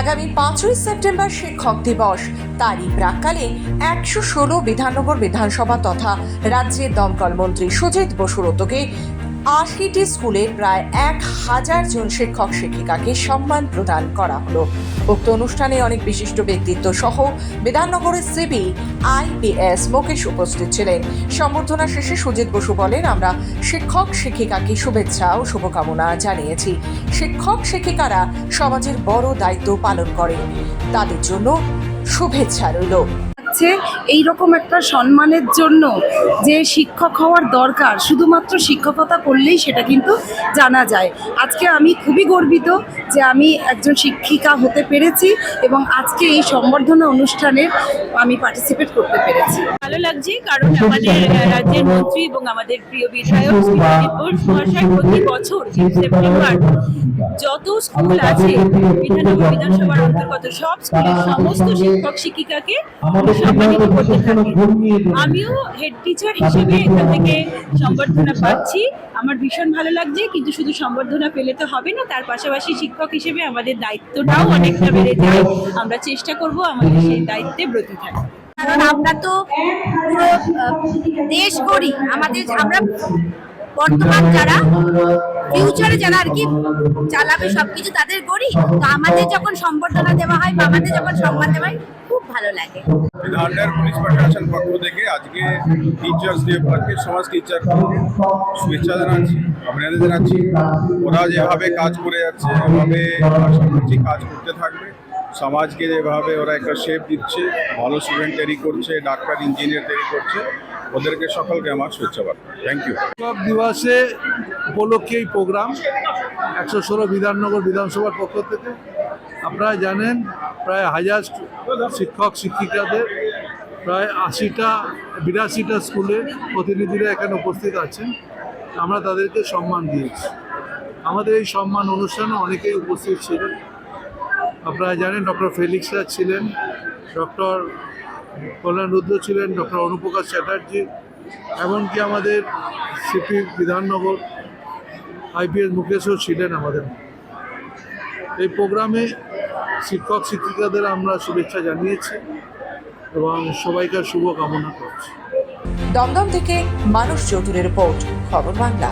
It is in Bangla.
আগামী পাঁচই সেপ্টেম্বর শিক্ষক দিবস। তারই প্রাককালে একশো ষোলো বিধাননগর বিধানসভা তথা রাজ্যের দমকল মন্ত্রী সুজিত বসুর উদ্যোগে আশিটি স্কুলের প্রায় এক হাজার জন শিক্ষক শিক্ষিকাকে সম্মান প্রদান করা হলো। উক্ত অনুষ্ঠানে অনেক বিশিষ্ট ব্যক্তিত্ব সহ বিধাননগরের সিবি আইপিএস মুকেশ উপস্থিত ছিলেন। সম্বর্ধনা শেষে সুজিত বসু বলেন, আমরা শিক্ষক শিক্ষিকাকে শুভেচ্ছা ও শুভকামনা জানিয়েছি। শিক্ষক শিক্ষিকারা সমাজের বড় দায়িত্ব পালন করে তাদের জন্য শুভেচ্ছা রইল। হচ্ছে এই রকম একটা সম্মানের জন্য যে শিক্ষক হওয়ার দরকার, শুধুমাত্র শিক্ষকতা করলেই সেটা কিন্তু জানা যায়। আজকে আমি খুবই গর্বিত যে আমি একজন শিক্ষিকা হতে পেরেছি এবং আজকে এই সম্বর্ধনা অনুষ্ঠানে আমি পার্টিসিপেট করতে পেরেছি। ভালো লাগছে কারণ আমাদের রাজ্যের মন্ত্রী এবং আমাদের প্রিয় বিধায়ক মহাশয় প্রতি বছর সেপ্টেম্বর যত স্কুল আছে বিধাননগর বিধানসভার অন্তর্গত সব স্কুলের সমস্ত শিক্ষক শিক্ষিকাকে সম্মানিত করতে থাকেন আমিও হেড টিচার হিসেবে এখান থেকে সম্বর্ধনা পাচ্ছি। আমার ভীষণ ভালো লাগছে কিন্তু শুধু সম্বর্ধনা পেলে তো হবে না তার পাশাপাশি শিক্ষক হিসেবে আমাদের দায়িত্বটাও অনেকটা বেড়ে যায়। আমরা চেষ্টা করব আমাদের সেই দায়িত্বে ব্রতী থাকতে। কারণ আমরা তো পুরো দেশ গড়ি। আমাদের আমরা বর্তমান যারা ফিউচারে যারা আর কি চালাবে সবকিছু তাদের গড়ি। তো আমাদের যখন সম্বর্ধনা দেওয়া হয় বা আমাদের যখন সম্মান দেওয়া হয় ভালো লাগে। বিধাননগর পুলিশ প্রশাসন পক্ষ থেকে আজকে টিচার্স ডে উপলক্ষে সমাজ টিচার শুভেচ্ছা জানাচ্ছি অভিনন্দন জানাচ্ছি। ওরা যেভাবে কাজ করে যাচ্ছে এভাবে আশা করছি কাজ করতে থাকবে। সমাজকে যেভাবে ওরা একটা শেপ দিচ্ছে ভালো স্টুডেন্ট তৈরি করছে ডাক্তার ইঞ্জিনিয়ার তৈরি করছে ওদেরকে সকলকে আমার শুভেচ্ছা বার্তা। থ্যাংক ইউ শিক্ষক দিবসে উপলক্ষে এই প্রোগ্রাম একশো ষোলো বিধাননগর বিধানসভার পক্ষ থেকে। আপনারা জানেন, প্রায় হাজার শিক্ষক, শিক্ষিকাদের প্রায় আশিটা, বিরাশিটা স্কুলে প্রতিনিধিরা এখানে উপস্থিত আছেন। আমরা তাদেরকে সম্মান দিয়েছি। আমাদের এই সম্মান অনুষ্ঠানে অনেকেই উপস্থিত ছিলেন। আপনারা জানেন, ডক্টর ফেলিক্স রাজ ছিলেন, ডক্টর কল্যাণ রুদ্র ছিলেন, ডক্টর অনুপ্রকাশ চ্যাটার্জি, এমনকি আমাদের সিপি বিধাননগর আইপিএস মুকেশও ছিলেন আমাদের। এই প্রোগ্রামে শিক্ষক, শিক্ষিকাদের আমরা শুভেচ্ছা জানিয়েছি এবং সবাইকে শুভ কামনা করছি। দমদম থেকে মানুষ চৌধুরীর রিপোর্ট, খবর বাংলা।